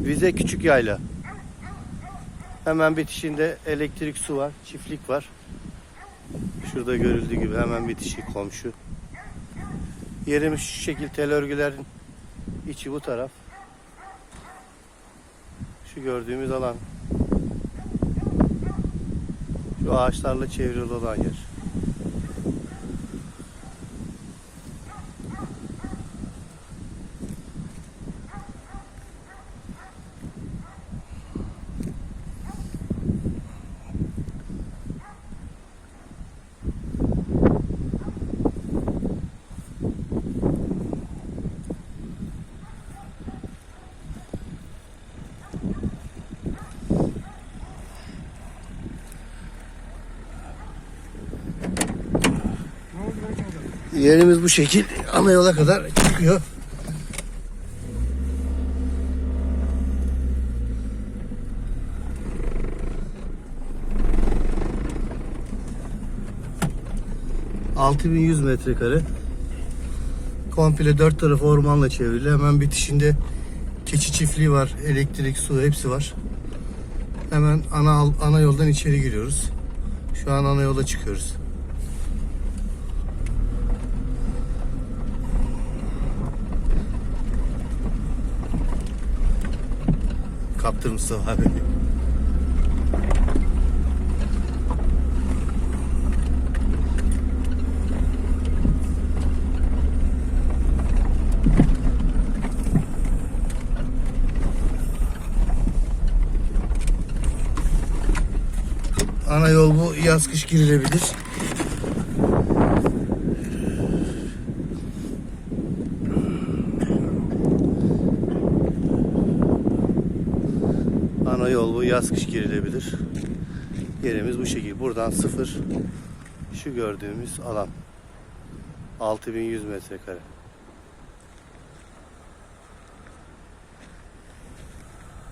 Vize Küçük Yayla. Hemen bitişinde elektrik su var, çiftlik var. Şurada görüldüğü gibi hemen bitişi komşu. Yerimiz şu şekil tel örgülerin içi bu taraf. Şu gördüğümüz alan. Şu ağaçlarla çevrili olan yer. Yerimiz bu şekil ana yola kadar çıkıyor. ...6100 metrekare. Komple dört tarafı ormanla çevrili. Hemen bitişinde keçi çiftliği var. Elektrik, su hepsi var. Hemen ana ana yoldan içeri giriyoruz. Şu an ana yola çıkıyoruz. Kaptır abi. Ana yol bu yaz kış girilebilir. Ana yol bu yaz kış girilebilir. Yerimiz bu şekil. Buradan sıfır şu gördüğümüz alan. 6100 metrekare.